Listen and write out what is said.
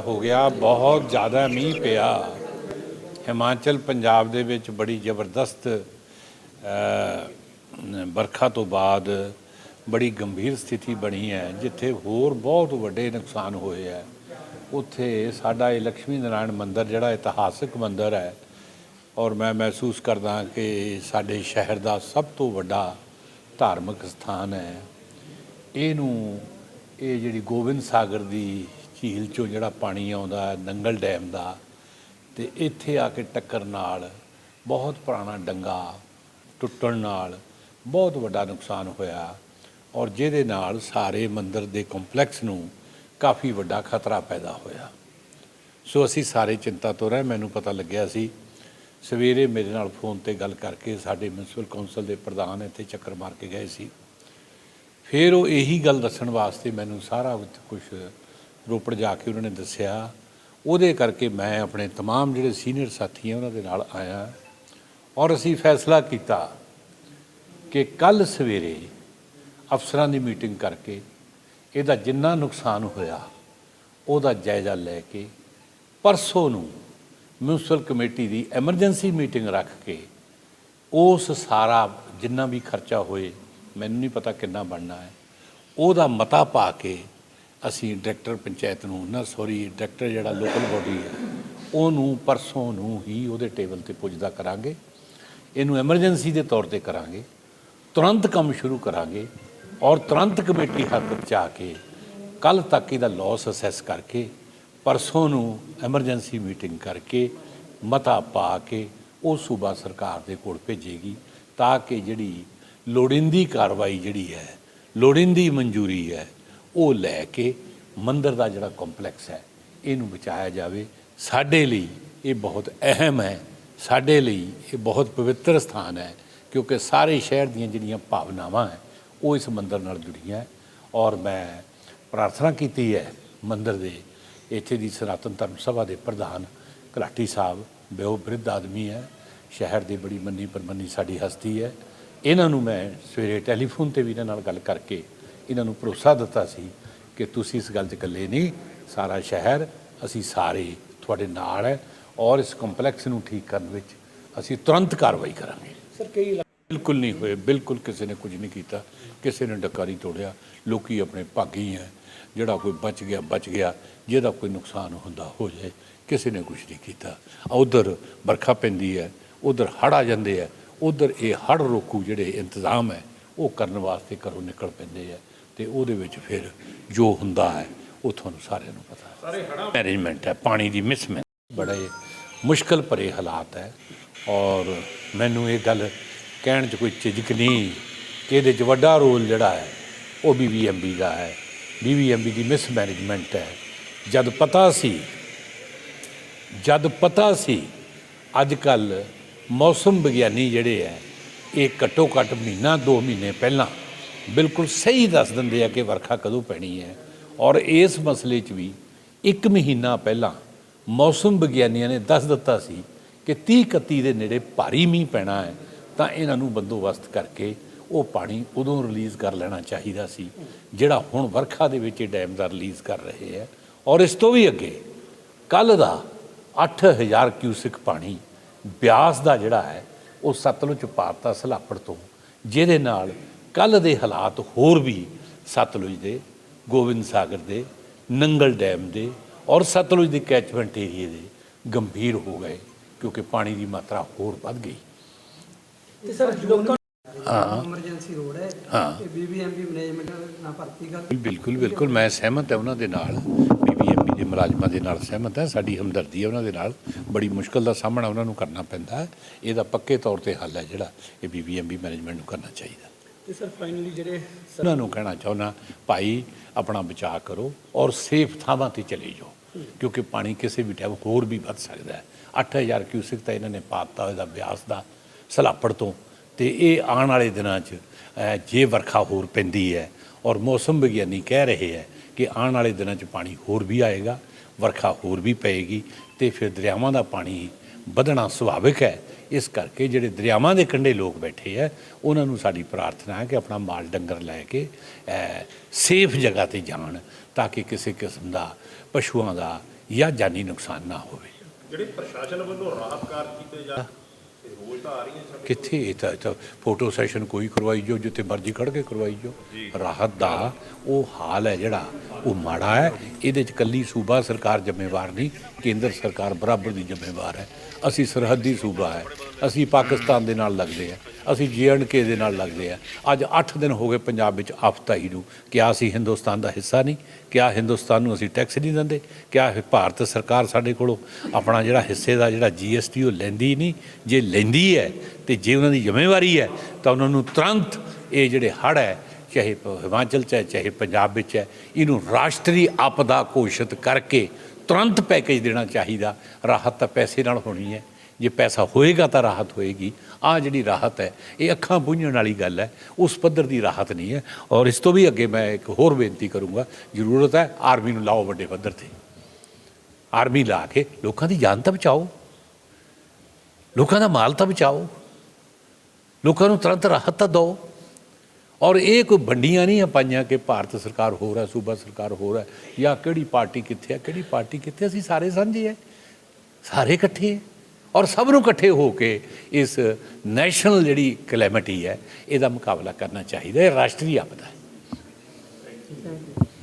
ਹੋ ਗਿਆ ਬਹੁਤ ਜ਼ਿਆਦਾ ਮੀਂਹ ਪਿਆ। ਹਿਮਾਚਲ ਪੰਜਾਬ ਦੇ ਵਿੱਚ ਬੜੀ ਜ਼ਬਰਦਸਤ ਅ, ਵਰਖਾ ਤੋਂ ਬਾਅਦ ਬੜੀ ਗੰਭੀਰ ਸਥਿਤੀ ਬਣੀ ਹੈ ਜਿੱਥੇ ਹੋਰ ਬਹੁਤ ਵੱਡੇ ਨੁਕਸਾਨ ਹੋਏ ਹੈ। ਉੱਥੇ ਸਾਡਾ ਇਹ ਲక్ష్ਮੀ ਨਾਰਾਇਣ ਮੰਦਿਰ ਜਿਹੜਾ ਇਤਿਹਾਸਕ ਮੰਦਿਰ ਹੈ ਔਰ ਮੈਂ ਮਹਿਸੂਸ ਕਰਦਾ ਕਿ ਸਾਡੇ ਸ਼ਹਿਰ ਦਾ ਸਭ ਤੋਂ ਵੱਡਾ ਧਾਰਮਿਕ ਸਥਾਨ ਹੈ। ਇਹਨੂੰ ਇਹ ਜਿਹੜੀ ਗੋਬਿੰਦ ਸਾਗਰ ਦੀ ਝੀਲ ਚੋਂ ਜਿਹੜਾ ਪਾਣੀ ਆਉਂਦਾ ਹੈ ਨੰਗਲ ਡੈਮ ਦਾ, ਤੇ ਇੱਥੇ ਆ ਕੇ ਟੱਕਰ ਨਾਲ ਬਹੁਤ ਪੁਰਾਣਾ ਡੰਗਾ ਟੁੱਟਣ ਨਾਲ ਬਹੁਤ ਵੱਡਾ ਨੁਕਸਾਨ ਹੋਇਆ ਔਰ ਜਿਹਦੇ ਨਾਲ ਸਾਰੇ ਮੰਦਰ ਦੇ ਕੰਪਲੈਕਸ ਨੂੰ ਕਾਫੀ ਵੱਡਾ ਖਤਰਾ ਪੈਦਾ ਹੋਇਆ। ਸੋ ਅਸੀਂ ਸਾਰੇ ਚਿੰਤਾ ਤੋਂ ਰਹੇ, ਮੈਨੂੰ ਪਤਾ ਲੱਗਿਆ ਸੀ, ਸਵੇਰੇ ਮੇਰੇ ਨਾਲ ਫੋਨ ਤੇ ਗੱਲ ਕਰਕੇ ਸਾਡੇ ਮਿਊਨਿਸਪਲ ਕੌਂਸਲ ਦੇ ਪ੍ਰਧਾਨ ਇੱਥੇ ਚੱਕਰ ਮਾਰ ਕੇ ਗਏ ਸੀ। ਫਿਰ ਉਹ ਇਹੀ ਗੱਲ ਦੱਸਣ ਵਾਸਤੇ ਮੈਨੂੰ ਸਾਰਾ ਕੁਝ ਰੋਪੜ ਜਾ ਕੇ ਉਹਨਾਂ ਨੇ ਦੱਸਿਆ ਉਹਦੇ ਕਰਕੇ ਮੈਂ ਆਪਣੇ तमाम ਜਿਹੜੇ ਸੀਨੀਅਰ ਸਾਥੀ ਆ ਉਹਨਾਂ ਦੇ ਨਾਲ ਆਇਆ ਔਰ ਅਸੀਂ ਫੈਸਲਾ ਕੀਤਾ ਕਿ ਕੱਲ ਸਵੇਰੇ ਅਫਸਰਾਂ ਦੀ ਮੀਟਿੰਗ ਕਰਕੇ ਇਹਦਾ ਜਿੰਨਾ ਨੁਕਸਾਨ ਹੋਇਆ ਉਹਦਾ ਜਾਇਜ਼ਾ ਲੈ ਕੇ ਪਰਸੋਂ ਨੂੰ ਮਿਊਨਿਸਪਲ ਕਮੇਟੀ ਦੀ ਐਮਰਜੈਂਸੀ ਮੀਟਿੰਗ ਰੱਖ ਕੇ ਉਸ ਸਾਰਾ ਜਿੰਨਾ ਵੀ ਖਰਚਾ ਹੋਏ ਮੈਨੂੰ ਨਹੀਂ ਪਤਾ ਕਿੰਨਾ ਬਣਨਾ ਹੈ ਉਹਦਾ ਮਤਾ ਪਾ ਕੇ ਅਸੀਂ ਡਾਇਰੈਕਟਰ ਪੰਚਾਇਤ ਨੂੰ, ਨਾ ਸੌਰੀ ਡਾਇਰੈਕਟਰ ਜਿਹੜਾ ਲੋਕਲ ਬੋਡੀ ਹੈ, ਉਹਨੂੰ ਪਰਸੋਂ ਨੂੰ ਹੀ ਉਹਦੇ ਟੇਬਲ ਤੇ ਪੁੱਜਦਾ ਕਰਾਂਗੇ। ਇਹਨੂੰ ਐਮਰਜੈਂਸੀ ਦੇ ਤੌਰ ਤੇ ਕਰਾਂਗੇ। ਤੁਰੰਤ ਕੰਮ ਸ਼ੁਰੂ ਕਰਾਂਗੇ ਔਰ ਤੁਰੰਤ ਕਮੇਟੀ ਹੱਥ ਚ ਆ ਕੇ ਕੱਲ ਤੱਕ ਇਹਦਾ ਲਾਸ ਅਸੈਸ ਕਰਕੇ ਪਰਸੋਂ ਨੂੰ ਐਮਰਜੈਂਸੀ ਮੀਟਿੰਗ ਕਰਕੇ ਮਤਾ ਪਾ ਕੇ ਉਹ ਸੂਬਾ ਸਰਕਾਰ ਦੇ ਕੋਲ ਭੇਜੇਗੀ ਤਾਂ ਕਿ ਜਿਹੜੀ ਲੋੜੀਂਦੀ ਕਾਰਵਾਈ ਜਿਹੜੀ ਹੈ, ਲੋੜੀਂਦੀ ਮਨਜ਼ੂਰੀ ਹੈ ਉਹ ਲੈ ਕੇ ਮੰਦਰ ਦਾ ਜਿਹੜਾ ਕੰਪਲੈਕਸ ਹੈ, ਇਹਨੂੰ ਬਚਾਇਆ ਜਾਵੇ। ਸਾਡੇ ਲਈ ਇਹ ਬਹੁਤ ਅਹਿਮ ਹੈ। ਸਾਡੇ ਲਈ ਇਹ ਬਹੁਤ ਪਵਿੱਤਰ ਸਥਾਨ ਹੈ, ਕਿਉਂਕਿ ਸਾਰੇ ਸ਼ਹਿਰ ਦੀਆਂ ਜਿਹੜੀਆਂ ਭਾਵਨਾਵਾਂ ਹੈ, ਉਹ ਇਸ ਮੰਦਰ ਨਾਲ ਜੁੜੀਆਂ ਹੈ। ਔਰ ਮੈਂ ਪ੍ਰਾਰਥਨਾ ਕੀਤੀ ਹੈ ਮੰਦਰ ਦੇ, ਇੱਥੇ ਦੀ ਸਨਾਤਨ ਧਰਮ ਸਭਾ ਦੇ ਪ੍ਰਧਾਨ ਘਲਾਟੀ ਸਾਹਿਬ ਬਿਓ ਬ੍ਰਿਧ ਆਦਮੀ ਹੈ। ਸ਼ਹਿਰ ਦੀ ਬੜੀ ਮੰਨੀ ਪਰਮੰਨੀ ਸਾਡੀ ਹਸਤੀ ਹੈ। ਇਹਨਾਂ ਨੂੰ ਮੈਂ ਸਵੇਰੇ ਟੈਲੀਫੋਨ ਤੇ ਵੀ ਇਹਨਾਂ ਨਾਲ ਗੱਲ ਕਰਕੇ ਇਹਨਾਂ ਨੂੰ ਭਰੋਸਾ ਦਿੱਤਾ ਸੀ ਕਿ ਤੁਸੀਂ ਇਸ ਗੱਲ 'ਚ ਇਕੱਲੇ ਨਹੀਂ ਸਾਰਾ ਸ਼ਹਿਰ ਅਸੀਂ ਸਾਰੇ ਤੁਹਾਡੇ ਨਾਲ ਹੈ ਔਰ ਇਸ ਕੰਪਲੈਕਸ ਨੂੰ ਠੀਕ ਕਰਨ ਵਿੱਚ ਅਸੀਂ ਤੁਰੰਤ ਕਾਰਵਾਈ ਕਰਾਂਗੇ। ਸਰ ਕਈ ਬਿਲਕੁਲ ਨਹੀਂ ਹੋਏ ਬਿਲਕੁਲ ਕਿਸੇ ਨੇ ਕੁਝ ਨਹੀਂ ਕੀਤਾ ਕਿਸੇ ਨੇ ਡਕਾਰੀ ਤੋੜਿਆ ਲੋਕੀ ਆਪਣੇ ਭਾਗੀ ਹੈ ਜਿਹੜਾ ਕੋਈ ਬਚ ਗਿਆ ਬਚ ਗਿਆ ਜਿਹਦਾ ਕੋਈ ਨੁਕਸਾਨ ਹੁੰਦਾ ਹੋ ਜਾਏ ਕਿਸੇ ਨੇ ਕੁਝ ਨਹੀਂ ਕੀਤਾ। ਉਧਰ ਵਰਖਾ ਪੈਂਦੀ ਹੈ ਉਧਰ ਹੜ ਆ ਜਾਂਦੇ ਆ ਉਧਰ ਇਹ ਹੜ ਰੋਕੂ ਜਿਹੜੇ ਇੰਤਜ਼ਾਮ ਹੈ ਉਹ ਕਰਨ ਵਾਸਤੇ ਘਰੋਂ ਨਿਕਲ ਪੈਂਦੇ ਆ ਤੇ ਉਹਦੇ ਵਿੱਚ ਫਿਰ ਜੋ ਹੁੰਦਾ ਹੈ ਉਹ ਤੁਹਾਨੂੰ ਸਾਰਿਆਂ ਨੂੰ ਪਤਾ ਹੈ। ਸਾਰੇ ਹੜਾ ਮੈਨੇਜਮੈਂਟ ਹੈ ਪਾਣੀ ਦੀ ਮਿਸਮੈਨ ਬੜੇ ਮੁਸ਼ਕਲ ਭਰੇ ਹਾਲਾਤ ਹੈ ਔਰ ਮੈਨੂੰ ਇਹ ਗੱਲ ਕਹਿਣ 'ਚ ਕੋਈ ਝਿਜਕ ਨਹੀਂ ਕਿ ਇਹਦੇ 'ਚ ਵੱਡਾ ਰੋਲ ਜਿਹੜਾ ਹੈ ਉਹ ਬੀਬੀਐਮਬੀ ਦਾ ਹੈ। ਬੀਬੀਐਮਬੀ ਦੀ ਮਿਸਮੈਨੇਜਮੈਂਟ ਹੈ। ਜਦ ਪਤਾ ਸੀ ਜਦ ਪਤਾ ਸੀ ਅੱਜ ਕੱਲ ਮੌਸਮ ਵਿਗਿਆਨੀ ਜਿਹੜੇ ਹੈ ਇਹ ਘੱਟੋ ਘੱਟ ਮਹੀਨਾ 2 ਮਹੀਨੇ ਪਹਿਲਾਂ ਬਿਲਕੁਲ ਸਹੀ ਦੱਸ ਦਿੰਦੇ ਆ ਕਿ ਵਰਖਾ ਕਦੋਂ ਪੈਣੀ ਹੈ। ਔਰ ਇਸ ਮਸਲੇ 'ਚ ਵੀ ਇੱਕ ਮਹੀਨਾ ਪਹਿਲਾਂ ਮੌਸਮ ਵਿਗਿਆਨੀਆਂ ਨੇ ਦੱਸ ਦਿੱਤਾ ਸੀ ਕਿ 30 31 ਦੇ ਨੇੜੇ ਭਾਰੀ ਮੀਂਹ ਪੈਣਾ ਹੈ, ਤਾਂ ਇਹਨਾਂ ਨੂੰ ਬੰਦੋਬਸਤ ਕਰਕੇ ਉਹ ਪਾਣੀ ਉਦੋਂ ਰਿਲੀਜ਼ ਕਰ ਲੈਣਾ ਚਾਹੀਦਾ ਸੀ, ਜਿਹੜਾ ਹੁਣ ਵਰਖਾ ਦੇ ਵਿੱਚ ਇਹ ਡੈਮ ਦਾ ਰਿਲੀਜ਼ ਕਰ ਰਹੇ ਹੈ। ਔਰ ਇਸ ਤੋਂ ਵੀ ਅੱਗੇ ਕੱਲ ਦਾ 8000 ਕਿਊਸਿਕ ਪਾਣੀ ਬਿਆਸ ਦਾ ਜਿਹੜਾ ਹੈ, ਉਹ ਸਤਲੁਜ ਪਾਤਾ ਸਲਾਪੜ ਤੋਂ, ਜਿਹਦੇ ਨਾਲ ਕੱਲ ਦੇ ਹਾਲਾਤ ਹੋਰ ਵੀ ਸਤਲੁਜ ਦੇ ਗੋਬਿੰਦ ਸਾਗਰ ਦੇ ਨੰਗਲ ਡੈਮ ਦੇ ਔਰ ਸਤਲੁਜ ਦੇ ਕੈਚਮੈਂਟ ਏਰੀਏ ਦੇ ਗੰਭੀਰ ਹੋ ਗਏ ਕਿਉਂਕਿ ਪਾਣੀ ਦੀ ਮਾਤਰਾ ਹੋਰ ਵੱਧ ਗਈ। ਤੇ ਸਰ ਲੋਕਾਂ ਹਾਂ। ਐਮਰਜੈਂਸੀ ਰੋਡ ਹੈ ਹਾਂ। ਬੀਬੀਐਮਬੀ ਮੈਨੇਜਮੈਂਟ ਨਾਲ ਭਰਤੀ ਕਰ ਬਿਲਕੁਲ ਬਿਲਕੁਲ ਮੈਂ ਸਹਿਮਤ ਹਾਂ ਉਹਨਾਂ ਦੇ ਨਾਲ। ਬੀਬੀਐਮਬੀ ਦੇ ਮੁਲਾਜ਼ਮਾਂ ਦੇ ਨਾਲ ਸਹਿਮਤ ਹਾਂ। ਸਾਡੀ ਹਮਦਰਦੀ ਹੈ ਉਹਨਾਂ ਦੇ ਨਾਲ। ਬੜੀ ਮੁਸ਼ਕਲ ਦਾ ਸਾਹਮਣਾ ਉਹਨਾਂ ਨੂੰ ਕਰਨਾ ਪੈਂਦਾ ਹੈ। ਇਹਦਾ ਪੱਕੇ ਤੌਰ ਤੇ ਹੱਲ ਹੈ ਜਿਹੜਾ ਇਹ ਬੀਬੀਐਮਬੀ ਮੈਨੇਜਮੈਂਟ ਨੂੰ ਕਰਨਾ ਚਾਹੀਦਾ। ਤੇ ਸਰ ਫਾਈਨਲੀ ਜਿਹੜੇ ਉਹਨਾਂ ਨੂੰ ਕਹਿਣਾ ਚਾਹੁੰਦਾ, ਭਾਈ, ਆਪਣਾ ਬਚਾਅ ਕਰੋ ਔਰ ਸੇਫ ਥਾਵਾਂ ਤੇ ਚਲੇ ਜਾਓ, ਕਿਉਂਕਿ ਪਾਣੀ ਕਿਸੇ ਵੀ ਟਾਈਮ ਹੋਰ ਵੀ ਵੱਧ ਸਕਦਾ ਹੈ। 8000 ਕਿਊਸਿਕ ਤਾਂ ਇਹਨਾਂ ਨੇ ਪਾਤਾ ਇਹਦਾ ਬਿਆਸ ਦਾ ਸਲਾਪੜ ਤੋਂ। ਤੇ ਇਹ ਆਉਣ ਵਾਲੇ ਦਿਨਾਂ 'ਚ ਜੇ ਵਰਖਾ ਹੋਰ ਪੈਂਦੀ ਹੈ ਔਰ ਮੌਸਮ ਵਿਗਿਆਨੀ ਕਹਿ ਰਹੇ ਹੈ ਕਿ ਆਉਣ ਵਾਲੇ ਦਿਨਾਂ 'ਚ ਪਾਣੀ ਹੋਰ ਵੀ ਆਏਗਾ, ਵਰਖਾ ਹੋਰ ਵੀ ਪਏਗੀ ਤੇ ਫਿਰ ਦਰਿਆਵਾਂ ਦਾ ਪਾਣੀ ਵਧਣਾ ਸੁਭਾਵਿਕ ਹੈ। ਇਸ ਕਰਕੇ ਜਿਹੜੇ ਦਰਿਆਵਾਂ ਦੇ ਕੰਢੇ ਲੋਕ ਬੈਠੇ ਆ, ਉਹਨਾਂ ਨੂੰ ਸਾਡੀ ਪ੍ਰਾਰਥਨਾ ਹੈ ਕਿ ਆਪਣਾ ਮਾਲ ਡੰਗਰ ਲੈ ਕੇ ਸੇਫ ਜਗ੍ਹਾ ਤੇ ਜਾਣ ਤਾਂ ਕਿ ਕਿਸੇ ਕਿਸਮ ਦਾ ਪਸ਼ੂਆਂ ਦਾ ਜਾਂ ਜਾਨੀ ਨੁਕਸਾਨ ਨਾ ਹੋਵੇ। ਜਿਹੜੇ ਪ੍ਰਸ਼ਾਸਨ ਵੱਲੋਂ ਰਾਹਤ ਕਾਰਜ ਕੀਤੇ ਜਾ ਕਿੱਥੇ? ਇਹ ਤਾਂ ਇਹ ਤਾਂ ਫੋਟੋ ਸੈਸ਼ਨ ਕੋਈ ਕਰਵਾਈ ਜੋ ਜਿੱਥੇ ਮਰਜ਼ੀ ਖੜ ਕੇ ਕਰਵਾਈ ਜੋ। ਰਾਹਤ ਦਾ ਉਹ ਹਾਲ ਹੈ ਜਿਹੜਾ। ਉਹ ਮਾੜਾ ਹੈ। ਇਹਦੇ ਚ ਕੱਲੀ ਸੂਬਾ ਸਰਕਾਰ ਜ਼ਿੰਮੇਵਾਰ ਨਹੀਂ। ਕੇਂਦਰ ਸਰਕਾਰ ਬਰਾਬਰ ਦੀ ਜ਼ਿੰਮੇਵਾਰ ਹੈ। ਅਸੀਂ ਸਰਹੱਦੀ ਸੂਬਾ ਹੈ। ਅਸੀਂ ਪਾਕਿਸਤਾਨ ਦੇ ਨਾਲ ਲੱਗਦੇ ਆ ਅਸੀਂ ਕੇ ਦੇ ਨਾਲ ਲੱਗਦੇ ਆ ਅੱਜ 8 ਦਿਨ ਹੋ ਗਏ ਪੰਜਾਬ ਵਿੱਚ ਆਫਤਾਈ ਨੂੰ। ਕਿਆ ਅਸੀਂ ਹਿੰਦੁਸਤਾਨ ਦਾ ਹਿੱਸਾ ਨਹੀਂ। ਕਿਆ ਹਿੰਦੁਸਤਾਨ ਨੂੰ ਅਸੀਂ ਟੈਕਸ ਨਹੀਂ ਦਿੰਦੇ। ਕਿਆ ਭਾਰਤ ਸਰਕਾਰ ਸਾਡੇ ਕੋਲੋਂ ਆਪਣਾ ਜਿਹੜਾ ਹਿੱਸੇ ਦਾ ਜਿਹੜਾ ਜੀਐਸਟੀ ਉਹ ਲੈਂਦੀ ਨਹੀਂ। ਜੇ ਲੈਂਦੀ ਹੈ ਤੇ ਜੇ ਉਹਨਾਂ ਦੀ ਜ਼ਿੰਮੇਵਾਰੀ ਹੈ, ਤਾਂ ਉਹਨਾਂ ਨੂੰ ਤੁਰੰਤ ਇਹ ਜਿਹੜੇ ਹੜ੍ਹ ਹੈ, ਚਾਹੇ ਪ- ਹਿਮਾਚਲ ਚ ਹੈ, ਚਾਹੇ ਪੰਜਾਬ ਵਿੱਚ ਹੈ, ਇਹਨੂੰ ਰਾਸ਼ਟਰੀ ਆਪਦਾ ਘੋਸ਼ਿਤ ਕਰਕੇ ਤੁਰੰਤ ਪੈਕੇਜ ਦੇਣਾ ਚਾਹੀਦਾ। ਰਾਹਤ ਤਾਂ ਪੈਸੇ ਨਾਲ ਹੋਣੀ ਹੈ। ਜੇ ਪੈਸਾ ਹੋਏਗਾ ਤਾਂ ਰਾਹਤ ਹੋਏਗੀ। ਆ ਜਿਹੜੀ ਰਾਹਤ ਹੈ, ਇਹ ਅੱਖਾਂ ਬੁੱਝਣ ਵਾਲੀ ਗੱਲ ਹੈ, ਉਸ ਪੱਧਰ ਦੀ ਰਾਹਤ ਨਹੀਂ ਹੈ। ਔਰ ਇਸ ਤੋਂ ਵੀ ਅੱਗੇ ਮੈਂ ਇੱਕ ਹੋਰ ਬੇਨਤੀ ਕਰੂੰਗਾ, ਜ਼ਰੂਰਤ ਹੈ ਆਰਮੀ ਨੂੰ ਲਾਓ ਵੱਡੇ ਪੱਧਰ ਤੇ। ਆਰਮੀ ਲਾ ਕੇ ਲੋਕਾਂ ਦੀ ਜਾਨ ਤਾਂ ਬਚਾਓ। ਲੋਕਾਂ ਦਾ ਮਾਲ ਤਾਂ ਬਚਾਓ। ਲੋਕਾਂ ਨੂੰ ਤੁਰੰਤ ਰਾਹਤ ਤਾਂ ਦਿਓ। ਔਰ ਇਹ ਕੋਈ ਵੰਡੀਆਂ ਨਹੀਂ ਆ ਪਾਈਆਂ ਕਿ ਭਾਰਤ ਸਰਕਾਰ ਹੋਰ ਹੈ ਸੂਬਾ ਸਰਕਾਰ ਹੋਰ ਹੈ ਜਾਂ ਕਿਹੜੀ ਪਾਰਟੀ ਕਿੱਥੇ ਹੈ ਕਿਹੜੀ ਪਾਰਟੀ ਕਿੱਥੇ ਅਸੀਂ ਸਾਰੇ ਸਾਂਝੇ ਹੈ ਸਾਰੇ ਇਕੱਠੇ ਹੈ ਔਰ ਸਭ ਨੂੰ ਇਕੱਠੇ ਹੋ ਕੇ ਇਸ ਨੈਸ਼ਨਲ ਜਿਹੜੀ ਕਲੈਮਿਟੀ ਹੈ, ਇਹਦਾ ਮੁਕਾਬਲਾ ਕਰਨਾ ਚਾਹੀਦਾ ਇਹ ਰਾਸ਼ਟਰੀ ਆਪਦਾ ਹੈ।